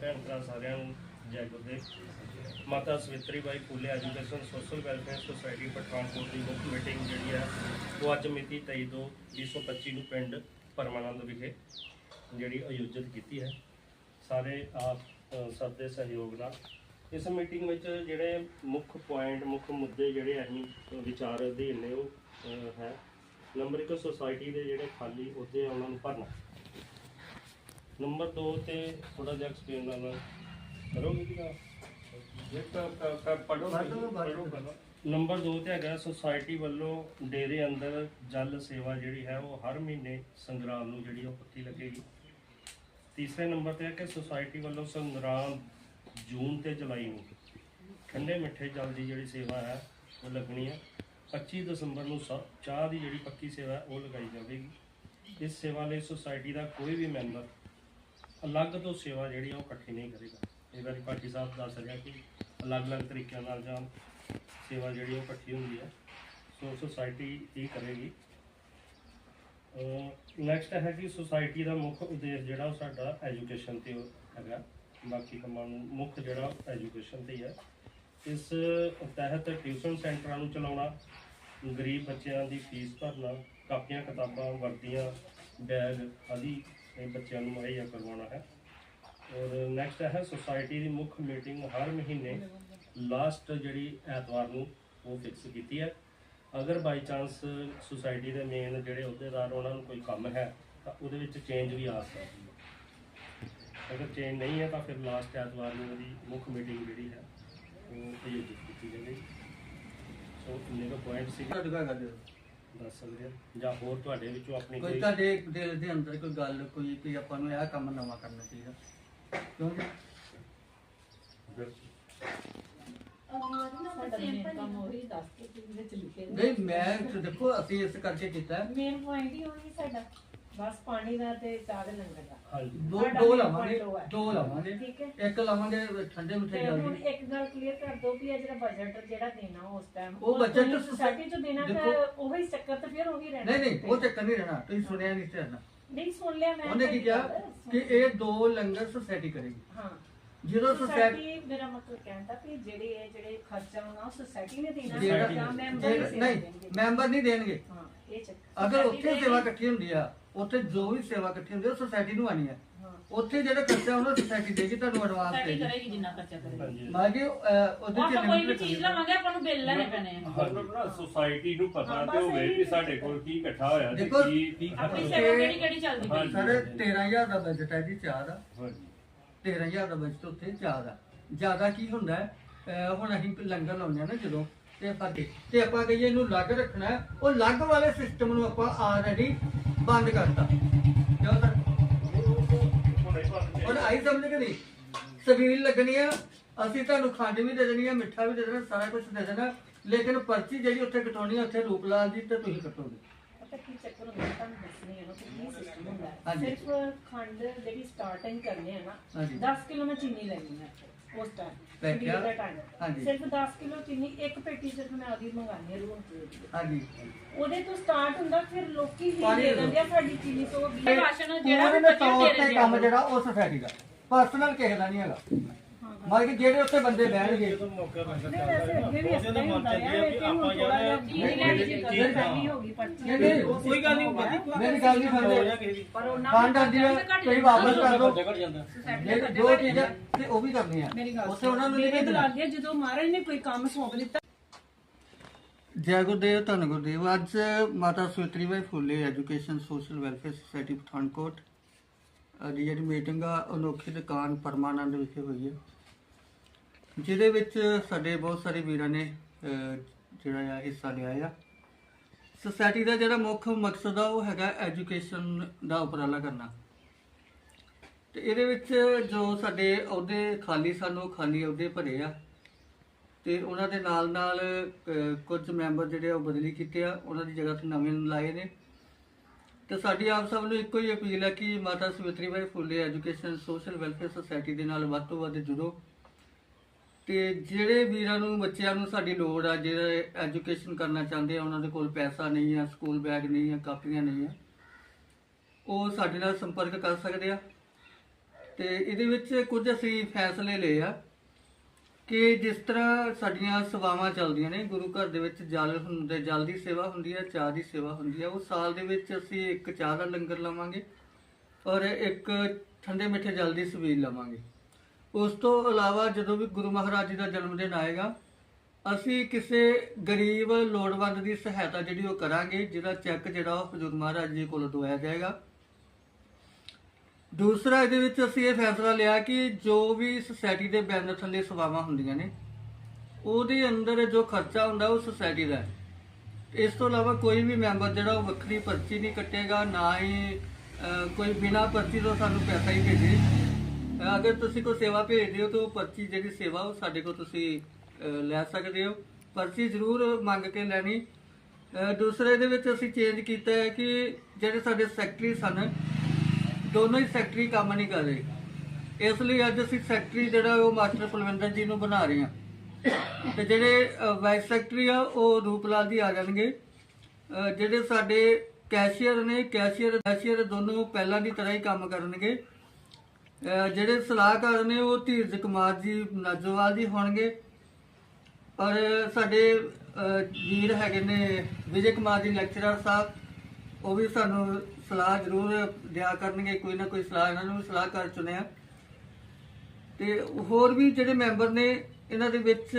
ਭੈਣ ਭਰਾ ਸਾਰਿਆਂ ਨੂੰ Jai Gurdev. Mata Savitri Bai Phule education social welfare society Pathankot ਦੀ ਮੁੱਖ ਮੀਟਿੰਗ ਜਿਹੜੀ ਹੈ ਉਹ ਅੱਜ ਮਿਤੀ 23 ਦੋ 2025 ਨੂੰ ਪਿੰਡ ਪਰਮਾਨੰਦ ਵਿਖੇ ਜਿਹੜੀ ਆਯੋਜਿਤ ਕੀਤੀ ਹੈ। ਸਾਰੇ ਆਪ ਸਭ ਦੇ ਸਹਿਯੋਗ ਨਾਲ ਇਸ ਮੀਟਿੰਗ ਵਿੱਚ ਜਿਹੜੇ ਮੁੱਖ ਪੁਆਇੰਟ ਮੁੱਖ ਮੁੱਦੇ ਜਿਹੜੇ ਅਸੀਂ ਵਿਚਾਰ ਅਧੀਨ ਨੇ ਉਹ ਹੈ। ਨੰਬਰ 1 ਸੁਸਾਇਟੀ ਦੇ ਜਿਹੜੇ ਖਾਲੀ ਅਹੁਦੇ ਆ, ਉਹਨਾਂ ਨੂੰ ਭਰਨਾ। ਨੰਬਰ 2 ਤੇ ਥੋੜਾ ਜਿਹਾ ਐਕਸਪਲੇਨ ਨਾਲ ਕਰੋਗੇ ਪੜੋ ਪੜੋ ਨੰਬਰ 2 ਤੇ ਹੈਗਾ ਸੁਸਾਇਟੀ ਵੱਲੋਂ ਡੇਰੇ ਅੰਦਰ ਜਲ ਸੇਵਾ ਜਿਹੜੀ ਹੈ ਉਹ ਹਰ ਮਹੀਨੇ ਸੰਗਰਾਮ ਨੂੰ ਜਿਹੜੀ ਉਹ ਪੱਕੀ ਲੱਗੇਗੀ। ਤੀਸਰੇ ਨੰਬਰ ਤੇ ਹੈ ਕਿ ਸੁਸਾਇਟੀ ਵੱਲੋਂ ਸੰਗਰਾਮ ਜੂਨ ਤੇ ਜੁਲਾਈ ਨੂੰ ਠੰਡੇ ਮਿੱਠੇ ਜਲ ਦੀ ਜਿਹੜੀ ਸੇਵਾ ਹੈ ਉਹ ਲੱਗਣੀ ਹੈ। 25 ਦਸੰਬਰ ਨੂੰ ਚਾਹ ਦੀ ਜਿਹੜੀ ਪੱਕੀ ਸੇਵਾ ਉਹ ਲਗਾਈ ਜਾਵੇਗੀ। ਇਸ ਸੇਵਾ ਲਈ ਸੁਸਾਇਟੀ ਦਾ ਕੋਈ ਵੀ ਮੈਂਬਰ ਅਲੱਗ ਤੋਂ ਸੇਵਾ ਜਿਹੜੀ ਆ ਉਹ ਇਕੱਠੀ ਨਹੀਂ ਕਰੇਗਾ। ਇਹ ਵਾਰੀ ਪਾਰਟੀ ਸਾਹਿਬ ਦੱਸ ਰਿਹਾ ਕਿ ਅਲੱਗ-ਅਲੱਗ ਤਰੀਕਿਆਂ ਨਾਲ ਜਾਂ ਸੇਵਾ ਜਿਹੜੀ ਉਹ ਇਕੱਠੀ ਹੁੰਦੀ ਹੈ ਸੋ ਸੁਸਾਇਟੀ ਹੀ ਕਰੇਗੀ। ਨੈਕਸਟ ਹੈ ਕਿ ਸੁਸਾਇਟੀ ਦਾ ਮੁੱਖ ਉਦੇਸ਼ ਜਿਹੜਾ ਉਹ ਸਾਡਾ ਐਜੂਕੇਸ਼ਨ ਤੇ ਹੈਗਾ। ਬਾਕੀ ਕੰਮਾਂ ਨੂੰ ਮੁੱਖ ਜਿਹੜਾ ਐਜੂਕੇਸ਼ਨ ਤੇ ਹੀ ਹੈ ਇਸ ਤਹਿਤ ਟਿਊਸ਼ਨ ਸੈਂਟਰਾਂ ਨੂੰ ਚਲਾਉਣਾ, ਗਰੀਬ ਬੱਚਿਆਂ ਦੀ ਫੀਸ ਭਰਨਾ, ਕਾਪੀਆਂ, ਕਿਤਾਬਾਂ, ਵਰਦੀਆਂ ਬੈਗ ਆਦਿ ਇਹ ਬੱਚਿਆਂ ਨੂੰ ਮੁਹੱਈਆ ਕਰਵਾਉਣਾ ਹੈ। ਔਰ ਨੈਕਸਟ ਹੈ ਸੁਸਾਇਟੀ ਦੀ ਮੁੱਖ ਮੀਟਿੰਗ ਹਰ ਮਹੀਨੇ ਲਾਸਟ ਜਿਹੜੀ ਐਤਵਾਰ ਨੂੰ ਉਹ ਫਿਕਸ ਕੀਤੀ ਹੈ। ਅਗਰ ਬਾਈ ਚਾਂਸ ਸੁਸਾਇਟੀ ਦੇ ਮੇਨ ਜਿਹੜੇ ਅਹੁਦੇਦਾਰ ਉਹਨਾਂ ਨੂੰ ਕੋਈ ਕੰਮ ਹੈ, ਤਾਂ ਉਹਦੇ ਵਿੱਚ ਚੇਂਜ ਵੀ ਆ ਸਕਦੀ ਹੈ। ਅਗਰ ਚੇਂਜ ਨਹੀਂ ਹੈ, ਤਾਂ ਫਿਰ ਲਾਸਟ ਐਤਵਾਰ ਨੂੰ ਉਹਦੀ ਮੁੱਖ ਮੀਟਿੰਗ ਜਿਹੜੀ ਹੈ, ਉਹ ਆਯੋਜਿਤ ਕੀਤੀ ਜਾਵੇਗੀ। ਸੋ, ਇੰਨੇ ਕੁ ਪੁਆਇੰਟ ਸੀ ਦੱਸ ਸਕਦੇ ਹਾਂ ਜਾਂ ਹੋਰ ਤੁਹਾਡੇ ਵਿੱਚੋਂ ਆਪਣੀ ਕੋਈ ਕੋਈ ਤੁਹਾਡੇ ਦਿਲ ਦੇ ਅੰਦਰ ਕੋਈ ਗੱਲ ਕੋਈ ਕਿ ਆਪਾਂ ਨੂੰ ਇਹ ਕੰਮ ਨਵਾਂ ਕਰਨਾ ਚਾਹੀਦਾ। ਕਿਉਂਕਿ ਸਾਡਾ ਮੇਨ ਕੰਮ ਉਹੀ ਦੱਸ ਕੇ ਵਿੱਚ ਲਿਖੇ ਨਹੀਂ ਮੈਂ ਦੇਖੋ ਅਸੀਂ ਇਸ ਕਰਕੇ ਕੀਤਾ। ਮੇਨ ਪੁਆਇੰਟ ਹੀ ਉਹੀ ਸਾਡਾ। ਬਸ ਪਾਣੀ ਦਾ ਤੇ ਚਾਹ ਦੇ ਲੰਗਰ ਦਾ। ਹਾਂਜੀ ਦੋ ਸਾਡਾ ਦੋ main ਲਾਵਾਂਗੇ point ਉਹ ਹੈ। ਦੋ ਲਾਵਾਂਗੇ। ਠੀਕ ਹੈ। ਇੱਕ ਲਾਵਾਂਗੇ ਠੰਡੇ ਮਿੱਠੇ ਤੇ ਜਲ ਹੁਣ ਦੀ। ਇੱਕ ਗੱਲ ਕਲੀਅਰ ਕਰ ਦੋ ਵੀ ਇਹ ਜਿਹੜਾ ਬਜਟ ਜਿਹੜਾ ਦੇਣਾ ਉਸ ਟਾਈਮ ਉਹ budget ਸੋਸਾਇਟੀ ਚ ਦੇਣਾ ਦੇਖੋ- ਤਾਂ ਉਹੀ ਚੱਕਰ ਤੇ ਫਿਰ ਉਹੀ ਰਹਿਣਾ ਨਹੀਂ ਨਹੀਂ ਉਹ ਚੱਕਰ ਨਹੀਂ ਰਹਿਣਾ ਤੁਸੀਂ ਸੁਣਿਆ ਨਹੀਂ ਸੀ ਰਹਿਣਾ ਨਹੀਂ ਸੁਣ ਲਿਆ ਮੈਂ ਉਹਨੇ ਕੀ ਕਿਹਾ? ਗੱਲ, ਕਿ ਇਹ ਦੋ ਲੰਗਰ ਸੁਸਾਇਟੀ ਕਰੇਗੀ। ਹਾਂ। ਜਦੋਂ ਸੁਸਾਇਟੀ ਸੋਸਾਇਟੀ ਮੇਰਾ ਮਤਲਬ ਕਹਿੰਦਾ ਕਿ ਜਿਹੜੇ ਇਹ ਜਿਹੜੇ ਖਰਚਾ ਹੋਣਾ ਸੋਸਾਇਟੀ ਨੇ ਦੇਣਾ ਜਿਹੜਾ- ਜਾਂ ਮੈਂਬਰ ਹੀ ਨਹੀਂ ਦੇਣਗੇ। ਮੈਂਬਰ ਨਹੀਂ ਦੇਣਗੇ। ਹਾਂ ਇਹ ਚੱਕਰ। ਅਗਰ ਉੱਥੇ ਸੇਵਾ ਇਕੱਠੀ ਹੁੰਦੀ ਆ ਉੱਥੇ ਜੋ ਵੀ ਸੇਵਾ ਇਕੱਠੀ ਹੁੰਦੀ ਉਹ ਸੁਸਾਇਟੀ ਨੂੰ ਆਣੀ ਹਾਂ। ਉੱਥੇ ਜਿਹੜਾ ਖਰਚਾ ਉਹਨਾਂ ਸੁਸਾਇਟੀ ਦੇਗੀ ਤੁਹਾਨੂੰ ਐਡਵਾਂਸ ਸਾਡੀ ਦੇਗੀ ਕਰੇਗੀ ਜਿੰਨਾ ਖਰਚਾ ਕਰੇਗੀ। ਬਾਕੀ ਅਹ, ਉਹਦੇ ਆਪਾਂ ਕੋਈ ਵੀ ਚੀਜ਼ ਲਵਾਂਗੇ ਆਪਾਂ ਨੂੰ ਬਿੱਲ ਲੈਣੇ ਪੈਣੇ ਆ। ਮਤਲਬ ਨਾ ਸੁਸਾਇਟੀ ਨੂੰ ਪਤਾ ਹਾਂ, ਤੇ ਹੋਵੇ ਕਿ ਸਾਡੇ ਕੋਲ ਕੀ ਇਕੱਠਾ ਹੋਇਆ ਤੇ ਦੇਖੋ, ਕੀ ਕੀ ਆਪਣੀ ਖਤਮ ਸੇਵਾ ਕਿਹੜੀ ਕਿਹੜੀ ਚੱਲਦੀ ਪਈ। ਸਾਡੇ 13000 ਦਾ ਬਜਟ ਹੈ ਜੀ ਚਾਹ ਦਾ। ਹਾਂਜੀ। 13000 ਦਾ ਬਜਟ ਉੱਥੇ ਚਾਹ ਦਾ। ਜ਼ਿਆਦਾ ਕੀ ਹੁੰਦਾ ਹੈ ਅਹ, ਹੁਣ ਅਸੀਂ ਕੋਈ ਲੰਗਰ ਲਾਉਂਦੇ ਆ ਨਾ ਜਦੋਂ ਤੇ ਆਪਾਂ ਤੇ ਤੇ ਆਪਾਂ ਕਹੀਏ ਇਹਨੂੰ ਲੱਗ ਰੱਖਣਾ ਹੈ, ਉਹ ਲੱਗ ਵਾਲੇ ਸਿਸਟਮ ਨੂੰ ਆਪਾਂ ਆਲਰੇਡੀ ਬੰਦ ਕਰਤਾ। ਕਿਉਂ ਸਰ? ਹੁਣ ਆਈ ਸਮਝ ਕੇ ਨਹੀਂ? ਸਬੀਲ ਲੱਗਣੀ ਆ ਅਸੀਂ ਤੁਹਾਨੂੰ ਖੰਡ ਵੀ ਦੇ ਦੇਣੀ ਆ ਮਿੱਠਾ ਵੀ ਦੇ ਦੇਣਾ ਸਾਰਾ ਕੁਝ ਦੇ ਦੇਣਾ। ਲੇਕਿਨ ਪਰਚੀ ਜਿਹੜੀ ਉੱਥੇ ਕਟਾਉਣੀ ਆ ਉੱਥੇ ਰੂਪ ਲਾਲ ਦੀ ਤੇ ਤੁਸੀਂ ਕਟੋਗੇ। ਸਿਰਫ ਖੰਡ ਜਿਹੜੀ ਸਟਾਰਟਿੰਗ ਕਰਨੀ ਹੈ ਨਾ ਹਾਂਜੀ। 10 ਕਿਲੋ ਮੈਂ ਚੀਨੀ ਲੈਣੀ ਹੈ ਉਸ ਟਾਈਮ ਲੈ ਕੇ ਆ। ਦਾ ਟਾਈਮ ਹਾਂਜੀ। ਸਿਰਫ 10 ਕਿਲੋ ਚੀਨੀ ਇੱਕ ਪੇਟੀ ਸਿਰਫ ਮੈਂ ਉਹਦੀ ਮੰਗਾਨੀ ਹੈ ਰੂਮ ਤੇ ਹਾਂਜੀ ਉਹਦੇ ਤੋਂ ਸਟਾਰਟ ਹੁੰਦਾ ਫਿਰ ਲੋਕੀ ਹੀ ਪਾਣੀ ਦੇ ਦੇ ਦਿੰਦੇ ਆ ਸਾਡੀ ਚੀਨੀ ਤੋਂ ਵੀ ਰਾਸ਼ਨ ਜਿਹੜਾ ਵੀ ਪੂਰੇ ਦੇ ਬੱਚੇ ਨੂੰ ਤੌਰ ਦੇ ਤੇ ਦਿੰਦੇ ਕੰਮ ਆ ਜਿਹੜਾ ਉਹ ਸੋਸਾਇਟੀ ਦਾ ਪਰਸਨਲ ਕਿਸੇ ਦਾ ਨਹੀਂ ਹੈਗਾ ਮਤਲਬ ਕਿ ਜਿਹੜੇ ਉੱਥੇ ਬੰਦੇ ਬਹਿਣਗੇ। ਕੋਈ ਗੱਲ ਨਹੀਂ ਮੇਰੀ ਗੱਲ ਨਹੀਂ ਕਈ ਵਾਪਸ ਕਰ ਦੋ। ਚੀਜ਼ਾਂ ਤੇ ਉਹ ਵੀ ਕਰਨੀ ਆ ਮੇਰੀ ਗੱਲ ਉੱਥੇ ਉਹਨਾਂ ਨੂੰ ਨਹੀਂ ਗਿਆ ਜਦੋਂ ਮਹਾਰਾਜ ਨੇ ਕੋਈ ਕੰਮ ਸੌਂਪ ਦਿੱਤਾ। ਜੈ ਗੁਰਦੇਵ ਧੰਨ ਗੁਰਦੇਵ। ਅੱਜ Mata Savitri Bai Phule education social welfare society Pathankot. ਦੀ ਜਿਹੜੀ ਮੀਟਿੰਗ ਆ ਅਨੋਖੀ ਦੁਕਾਨ ਪਰਮਾਨੰਦ ਵਿਖੇ ਹੋਈ ਹੈ ਜਿਹਦੇ ਵਿੱਚ ਸਾਡੇ ਬਹੁਤ ਸਾਰੇ ਵੀਰਾਂ ਨੇ ਜਿਹੜਾ ਆ, ਹਿੱਸਾ ਲਿਆ ਆ। ਸੁਸਾਇਟੀ ਦਾ ਜਿਹੜਾ ਮੁੱਖ ਮਕਸਦ ਆ, ਉਹ ਹੈਗਾ ਐਜੂਕੇਸ਼ਨ ਦਾ ਉਪਰਾਲਾ ਕਰਨਾ। ਤੇ ਇਹਦੇ ਵਿੱਚ ਜੋ ਸਾਡੇ ਅਹੁਦੇ ਖਾਲੀ ਸਨ, ਉਹ ਖਾਲੀ ਅਹੁਦੇ ਭਰੇ ਆ। ਤੇ ਉਹਨਾਂ ਦੇ ਨਾਲ ਨਾਲ ਕੁਝ ਮੈਂਬਰ ਜਿਹੜੇ ਆ, ਉਹ ਬਦਲੀ ਕੀਤੇ ਆ। ਉਹਨਾਂ ਦੀ ਜਗ੍ਹਾ ਤੇ ਨਵੇਂ ਲਾਏ ਨੇ। ਤੇ ਸਾਡੀ ਆਪ ਸਭ ਨੂੰ ਇੱਕੋ ਹੀ ਅਪੀਲ ਹੈ ਕਿ ਮਾਤਾ Savitri Bai Phule education, social welfare society ਦੇ ਨਾਲ ਵੱਧ ਤੋਂ ਵੱਧ ਜੁੜੋ। ਤੇ ਜਿਹੜੇ ਵੀਰਾਂ ਨੂੰ, ਬੱਚਿਆਂ ਨੂੰ ਸਾਡੀ ਲੋੜ ਆ, ਜਿਹੜੇ ਐਜੂਕੇਸ਼ਨ ਕਰਨਾ ਚਾਹੁੰਦੇ ਆ, ਉਹਨਾਂ ਦੇ ਕੋਲ ਪੈਸਾ ਨਹੀਂ ਆ ਸਕੂਲ ਬੈਗ ਨਹੀਂ ਆ, ਕਾਪੀਆਂ ਨਹੀਂ ਆ, ਉਹ ਸਾਡੇ ਨਾਲ ਸੰਪਰਕ ਕਰ ਸਕਦੇ ਆ। ਤੇ ਇਹਦੇ ਵਿੱਚ ਕੁਝ ਅਸੀਂ ਫੈਸਲੇ ਲਏ ਆ ਕਿ ਜਿਸ ਤਰ੍ਹਾਂ ਸਾਡੀਆਂ ਸੇਵਾਵਾਂ ਚੱਲਦੀਆਂ ਨੇ, ਗੁਰੂ ਘਰ ਦੇ ਵਿੱਚ ਜਲ ਹੁੰਦੇ, ਜਲ ਦੀ ਸੇਵਾ ਹੁੰਦੀ ਹੈ ਚਾਹ ਦੀ ਸੇਵਾ ਹੁੰਦੀ ਹੈ ਉਹ ਸਾਲ ਦੇ ਵਿੱਚ ਅਸੀਂ ਇੱਕ ਚਾਹ ਦਾ ਲੰਗਰ ਲਾਵਾਂਗੇ ਔਰ ਇੱਕ ਠੰਡੇ ਮਿੱਠੇ ਜਲ ਦੀ ਸਵੀਲ ਲਵਾਂਗੇ। ਉਸ ਤੋਂ ਇਲਾਵਾ ਜਦੋਂ ਵੀ ਗੁਰੂ ਮਹਾਰਾਜ ਜੀ ਦਾ ਜਨਮ ਦਿਨ ਆਏਗਾ, ਅਸੀਂ ਕਿਸੇ ਗਰੀਬ, ਲੋੜਵੰਦ ਦੀ ਸਹਾਇਤਾ ਜਿਹੜੀ ਉਹ ਕਰਾਂਗੇ, ਜਿਹਦਾ ਚੈੱਕ ਜਿਹੜਾ ਉਹ ਹਜ਼ੂਰ ਮਹਾਰਾਜ ਜੀ ਕੋਲੋਂ ਦਵਾਇਆ ਜਾਏਗਾ। ਦੂਸਰਾ, ਇਹਦੇ ਵਿੱਚ ਅਸੀਂ ਇਹ ਫੈਸਲਾ ਲਿਆ ਕਿ ਜੋ ਵੀ ਸੁਸਾਇਟੀ ਦੇ ਬੈਨਰ ਥੱਲੇ ਸੇਵਾਵਾਂ ਹੁੰਦੀਆਂ ਨੇ, ਉਹਦੇ ਅੰਦਰ ਜੋ ਖਰਚਾ ਹੁੰਦਾ ਉਹ ਸੁਸਾਇਟੀ ਦਾ ਇਸ ਤੋਂ ਇਲਾਵਾ ਕੋਈ ਵੀ ਮੈਂਬਰ ਜਿਹੜਾ ਉਹ ਵੱਖਰੀ ਪਰਚੀ ਨਹੀਂ ਕੱਟੇਗਾ, ਨਾ ਹੀ ਕੋਈ ਬਿਨਾ ਪਰਚੀ ਤੋਂ ਸਾਨੂੰ ਪੈਸਾ ਹੀ ਭੇਜੇ। ਅਗਰ ਤੁਸੀਂ ਕੋਈ ਸੇਵਾ ਭੇਜਦੇ ਹੋ ਤਾਂ ਉਹ ਪਰਚੀ ਜਿਹੜੀ ਸੇਵਾ ਉਹ ਸਾਡੇ ਕੋਲ ਤੁਸੀਂ ਅਹ, ਲੈ ਸਕਦੇ ਹੋ। ਪਰਚੀ ਜ਼ਰੂਰ ਮੰਗ ਕੇ ਲੈਣੀ। ਅਹ, ਦੂਸਰੇ ਦੇ ਵਿੱਚ ਅਸੀਂ ਚੇਂਜ ਕੀਤਾ ਹੈ ਕਿ ਜਿਹੜੇ ਸਾਡੇ ਸੈਕਟਰੀ ਸਨ ਦੋਨੋਂ ਹੀ ਸੈਕਟਰੀ ਕੰਮ ਨਹੀਂ ਕਰ ਰਹੇ। ਇਸ ਲਈ ਅੱਜ ਅਸੀਂ ਸੈਕਟਰੀ ਜਿਹੜਾ ਉਹ ਮਾਸਟਰ ਕੁਲਵਿੰਦਰ ਜੀ ਨੂੰ ਬਣਾ ਰਹੇ ਹਾਂ। ਤੇ ਜਿਹੜੇ ਵਾਈਸ ਸੈਕਟਰੀ ਆ ਉਹ ਰੂਪਲਾਲ ਜੀ ਆ ਜਾਣਗੇ। ਅਹ ਜਿਹੜੇ ਸਾਡੇ ਕੈਸ਼ੀਅਰ ਨੇ ਕੈਸ਼ੀਅਰ ਕੈਸ਼ੀਅਰ ਦੋਨੋਂ ਪਹਿਲਾਂ ਦੀ ਤਰ੍ਹਾਂ ਹੀ ਕੰਮ ਕਰਨਗੇ। ਜਿਹੜੇ ਸਲਾਹਕਾਰ ਨੇ ਉਹ ਧੀਰਜ ਕੁਮਾਰ ਜੀ, ਨਾਜੋਵਾਲ ਜੀ ਹੋਣਗੇ। ਔਰ ਸਾਡੇ ਵੀਰ ਹੈਗੇ ਨੇ ਵਿਜੇ ਕੁਮਾਰ ਜੀ, ਲੈਕਚਰਰ ਸਾਹਿਬ, ਉਹ ਵੀ ਸਾਨੂੰ ਸਲਾਹ ਜ਼ਰੂਰ ਦਿਆ ਕਰਨਗੇ। ਕੋਈ ਨਾ ਕੋਈ ਸਲਾਹ, ਇਹਨਾਂ ਨੂੰ ਵੀ ਸਲਾਹਕਾਰ ਚੁਣਿਆ ਤੇ ਹੋਰ ਵੀ ਜਿਹੜੇ ਮੈਂਬਰ ਨੇ, ਇਹਨਾਂ ਦੇ ਵਿੱਚ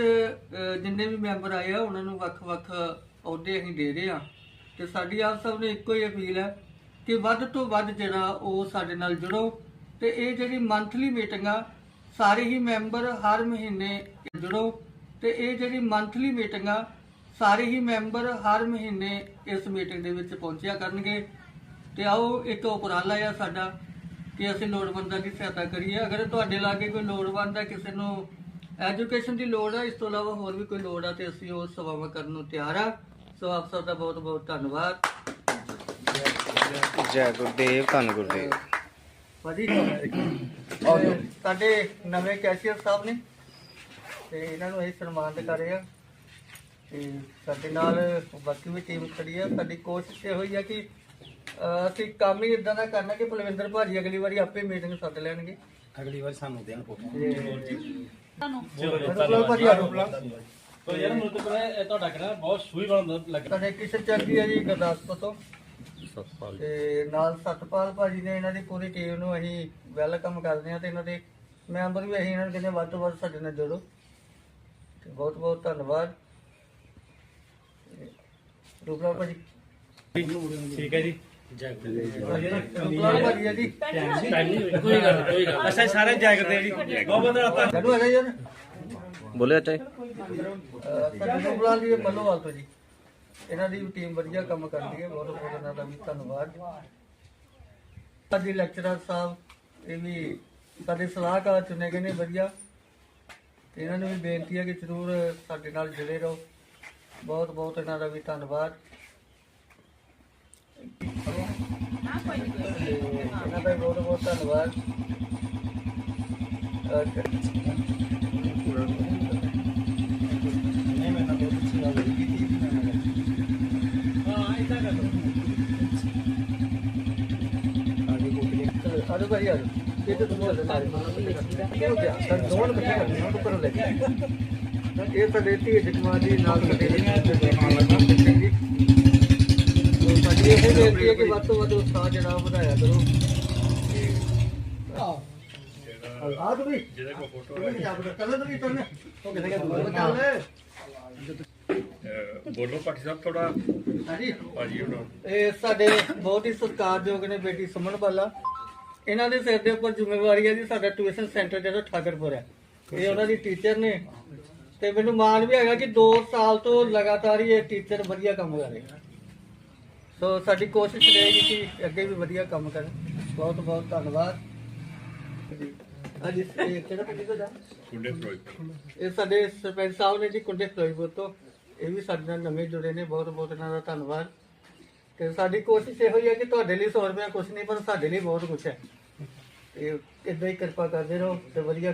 ਜਿੰਨੇ ਵੀ ਮੈਂਬਰ ਆਏ ਆ, ਉਹਨਾਂ ਨੂੰ ਵੱਖ-ਵੱਖ ਅਹੁਦੇ ਅਸੀਂ ਦੇ ਰਹੇ ਆ ਤੇ ਸਾਡੀ ਆਪ ਸਭ ਨੇ ਇੱਕੋ ਹੀ ਅਪੀਲ ਹੈ ਕਿ ਵੱਧ ਤੋਂ ਵੱਧ ਜਿਹੜਾ ਉਹ ਸਾਡੇ ਨਾਲ ਜੁੜੋ। ਤੇ ਇਹ ਜਿਹੜੀ ਮੰਥਲੀ ਮੀਟਿੰਗ ਆ, ਸਾਰੇ ਹੀ ਮੈਂਬਰ ਹਰ ਮਹੀਨੇ ਜੁੜੋ। ਤੇ ਇਹ ਜਿਹੜੀ ਮੰਥਲੀ ਮੀਟਿੰਗ ਆ, ਸਾਰੇ ਹੀ ਮੈਂਬਰ ਹਰ ਮਹੀਨੇ ਇਸ ਮੀਟਿੰਗ ਦੇ ਵਿੱਚ ਪਹੁੰਚਿਆ ਕਰਨਗੇ। ਤੇ ਆਓ, ਇੱਕ ਉਪਰਾਲਾ ਆ ਸਾਡਾ ਕਿ ਅਸੀਂ ਲੋੜਵੰਦਾਂ ਦੀ ਸਹਾਇਤਾ ਕਰੀਏ। ਅਗਰ ਤੁਹਾਡੇ ਲਾਗੇ ਕੋਈ ਲੋੜਵੰਦ ਹੈ, ਕਿਸੇ ਨੂੰ ਐਜੂਕੇਸ਼ਨ ਦੀ ਲੋੜ ਹੈ ਇਸ ਤੋਂ ਇਲਾਵਾ ਹੋਰ ਵੀ ਕੋਈ ਲੋੜ ਆ, ਤੇ ਅਸੀਂ ਉਹ ਸੇਵਾਵਾਂ ਕਰਨ ਨੂੰ ਤਿਆਰ ਆ। ਸੋ ਆਪ ਸਭ ਦਾ ਬਹੁਤ ਬਹੁਤ ਧੰਨਵਾਦ। ਜੈ ਗੁਰਦੇਵ, ਧੰਨ ਗੁਰਦੇਵ। ਭਾਜੀ ਸਾਡੇ ਨਵੇਂ ਕੈਸ਼ੀਅਰ ਸਾਹਿਬ ਨੇ ਤੇ ਇਹਨਾਂ ਨੂੰ ਅਸੀਂ ਸਨਮਾਨਿਤ ਕਰ ਰਹੇ ਆ ਤੇ ਸਾਡੇ ਨਾਲ ਬਾਕੀ ਵੀ ਟੀਮ ਖੜੀ ਆ। ਸਾਡੀ ਕੋਸ਼ਿਸ਼ ਇਹ ਹੋਈ ਆ ਕਿ ਅਸੀਂ ਕੰਮ ਹੀ ਇਦਾਂ ਦਾ ਕਰਨਾ ਕਿ ਬਲਵਿੰਦਰ ਭਾਜੀ ਅਗਲੀ ਵਾਰੀ ਆਪੇ ਮੀਟਿੰਗ ਸੱਦ ਲੈਣਗੇ। ਅਗਲੀ ਵਾਰ ਸਾਨੂੰ ਦੇਣ ਕੋ ਤੁਹਾਨੂੰ ਬਲਵਿੰਦਰ ਭਾਜੀ ਆ ਜਾਓ ਤੋ ਯਾਰ ਮੈਨੂੰ ਤਾਂ ਪਤਾ ਇਹ ਤੁਹਾਡਾ ਕਿਹੜਾ ਬਹੁਤ ਸੂਈ ਬਣਦਾ ਲੱਗਾ ਸਾਡੇ ਕਿਸ਼ਨ ਚੱਕੀ ਆ ਜੀ ਗੁਰਦਾਸਪੁਰ ਤੋਂ। ਤੇ ਨਾਲ ਸਤਪਾਲ ਭਾਜੀ ਨੇ ਇਹਨਾਂ ਦੀ ਪੂਰੀ ਟੀਮ ਨੂੰ ਅਸੀਂ ਵੈਲਕਮ ਕਰਦੇ ਆ ਤੇ ਇਹਨਾਂ ਦੇ ਮੈਂਬਰ ਵੀ ਅਸੀਂ ਇਹਨਾਂ ਨੂੰ ਕਹਿੰਦੇ ਵੱਧ ਤੋਂ ਵੱਧ ਸਾਡੇ ਨਾਲ ਜੁੜੋ। ਤੇ ਬਹੁਤ ਬਹੁਤ ਧੰਨਵਾਦ। ਰੂਪਲਾਲ ਭਾਜੀ। ਠੀਕ ਹੈ ਜੀ। ਜੈ ਭਾਜੀ ਆ ਜੀ। ਕੋਈ ਗੱਲ ਕੋਈ ਗੱਲ ਅੱਛਾ ਸਾਰੇ ਜੈ ਕਰਦੇ ਜੀ। ਬਹੁਤ ਬੰਦਾ ਰਾਤਾ ਕਦੋਂ ਹੈਗਾ ਯਾਰ ਬੋਲੇ ਸਾਡੇ ਰੂਪਲਾਲ ਜੀ ਬੱਲੋਵਾਲ ਤੋਂ ਜੀ ਇਹਨਾਂ ਦੀ ਵੀ ਟੀਮ ਵਧੀਆ ਕੰਮ ਕਰਦੀ ਹੈ ਬਹੁਤ ਬਹੁਤ ਇਹਨਾਂ ਦਾ ਵੀ ਧੰਨਵਾਦ। ਸਾਡੀ ਲੈਕਚਰਰ ਸਾਹਿਬ ਇਹ ਵੀ ਸਾਡੇ ਸਲਾਹਕਾਰ ਚੁਣੇ ਗਏ ਨੇ ਵਧੀਆ। ਤੇ ਇਹਨਾਂ ਨੂੰ ਵੀ ਬੇਨਤੀ ਹੈ ਕਿ ਜ਼ਰੂਰ ਸਾਡੇ ਨਾਲ ਜੁੜੇ ਰਹੋ। ਬਹੁਤ ਬਹੁਤ ਇਹਨਾਂ ਦਾ ਵੀ ਧੰਨਵਾਦ। ਤੇ ਇਹਨਾਂ ਦਾ ਵੀ ਬਹੁਤ ਬਹੁਤ ਧੰਨਵਾਦ। ਆਜੋ ਭਾਈ ਆਜੋ ਇਹ ਤਾਂ ਤੁਹਾਨੂੰ ਲੱਗਦਾ ਕੀ ਹੋ। ਗਿਆ ਸਰ ਦੋਨ ਬੱਚੇ ਕਰਦੇ ਨੇ ਉੱਪਰ ਲੈ ਕੇ। ਇਹ ਸਾਡੇ ਧੀ ਜਕਮਾਰ ਜੀ ਨਾਲ ਸਾਡੇ ਜੀ। ਤੋ ਸਾਡੀ ਇਹ ਬੇਨਤੀ ਹੈ ਕਿ ਵੱਧ ਤੋਂ ਵੱਧ ਉਤਸ਼ਾਹ ਜਿਹੜਾ ਉਹ ਵਧਾਇਆ ਕਰੋ। ਆ ਤੂੰ ਵੀ। ਜਿਹਦੇ ਕੋ ਫੋਟੋ ਹੈ। ਕੱਲ ਤੂੰ ਵੀ ਤੁਰਨੇ ਉਹ ਕਿਥੇ ਗਿਆ? ਬੋਲੋ ਪਾਟੀ ਸਾਹਿਬ ਥੋੜਾ ਹਾਂਜੀ। ਭਾਜੀ ਉਹਨਾਂ ਇਹ ਸਾਡੇ ਬਹੁਤ ਹੀ ਸਤਿਕਾਰਯੋਗ ਨੇ ਬੇਟੀ ਸੁਮਨ ਬਾਲਾ। ਇਹਨਾਂ ਦੇ ਸਿਰ ਦੇ ਉੱਪਰ ਜ਼ਿੰਮੇਵਾਰੀ ਹੈ ਜੀ ਸਾਡਾ ਟਿਊਸ਼ਨ ਸੈਂਟਰ ਜਿਹੜਾ ਠਾਕਰਪੁਰ ਹੈ। ਇਹ ਉਹਨਾਂ ਦੀ ਟੀਚਰ ਨੇ। ਤੇ ਮੈਨੂੰ ਮਾਣ ਵੀ ਹੈਗਾ ਕਿ 2 ਸਾਲ ਤੋਂ ਲਗਾਤਾਰ ਹੀ ਇਹ ਟੀਚਰ ਵਧੀਆ ਕੰਮ ਕਰ ਰਹੇ ਸੋ ਸਾਡੀ ਕੋਸ਼ਿਸ਼ ਰਹੇਗੀ ਕਿ ਅੱਗੇ ਵੀ ਵਧੀਆ ਕੰਮ ਕਰਨ। ਬਹੁਤ ਬਹੁਤ ਧੰਨਵਾਦ। ਹਾਂਜੀ ਇਹ ਕਿਹੜਾ ਪਿੰਡ ਦਾ ਕੁੰਡੇ ਫਰੋਜ਼ ਇਹ ਸਾਡੇ ਸਰਪੰਚ ਸਾਹਿਬ ਨੇ ਜੀ ਕੁੰਡੇ ਫਿਰੋਜ਼ਪੁਰ ਤੋਂ। ਇਹ ਵੀ ਸਾਡੇ ਨਾਲ ਨਵੇਂ ਜੁੜੇ ਨੇ। ਬਹੁਤ ਬਹੁਤ ਇਹਨਾਂ ਦਾ ਧੰਨਵਾਦ। ਤੇ ਸਾਡੀ ਕੋਸ਼ਿਸ਼ ਇਹੋ ਹੀ ਹੈ ਕਿ ਤੁਹਾਡੇ ਲਈ 100 ਰੁਪਏ ਕੁਝ ਨਹੀਂ, ਪਰ ਸਾਡੇ ਲਈ ਬਹੁਤ ਕੁਝ ਹੈ। ਤੇ ਇਦਾਂ ਹੀ ਕਿਰਪਾ ਕਰਦੇ ਰਹੋ ਤੇ ਵਧੀਆ